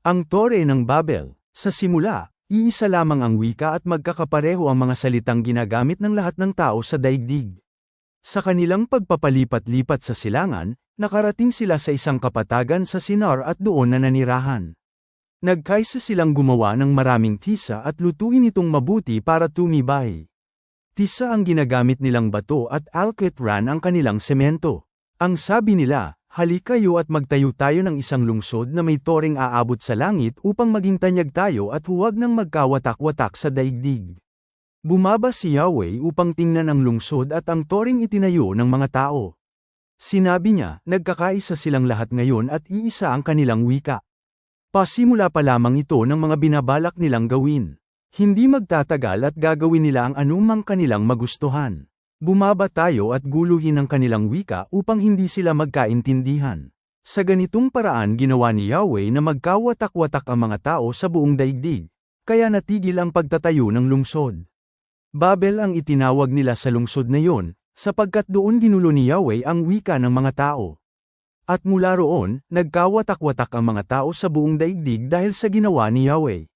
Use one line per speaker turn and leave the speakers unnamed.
Ang Tore ng Babel. Sa simula, iisa lamang ang wika at magkakapareho ang mga salitang ginagamit ng lahat ng tao sa daigdig. Sa kanilang pagpapalipat-lipat sa silangan, nakarating sila sa isang kapatagan sa Sinar at doon na nanirahan. Nagkaisa silang gumawa ng maraming tisa at lutuin itong mabuti para tumibay. Tisa ang ginagamit nilang bato at alkitran ang kanilang semento. Ang sabi nila, halika kayo at magtayo tayo ng isang lungsod na may toring aabot sa langit upang maging tanyag tayo at huwag nang magkawatak-watak sa daigdig. Bumaba si Yahweh upang tingnan ang lungsod at ang toring itinayo ng mga tao. Sinabi niya, nagkakaisa silang lahat ngayon at iisa ang kanilang wika. Pasimula pa lamang ito ng mga binabalak nilang gawin. Hindi magtatagal at gagawin nila ang anumang kanilang magustuhan. Bumaba tayo at guluhin ang kanilang wika upang hindi sila magkaintindihan. Sa ganitong paraan ginawa ni Yahweh na magkawatak-watak ang mga tao sa buong daigdig, kaya natigil ang pagtatayo ng lungsod. Babel ang itinawag nila sa lungsod na yon, sapagkat doon ginulo ni Yahweh ang wika ng mga tao. At mula roon, nagkawatak-watak ang mga tao sa buong daigdig dahil sa ginawa ni Yahweh.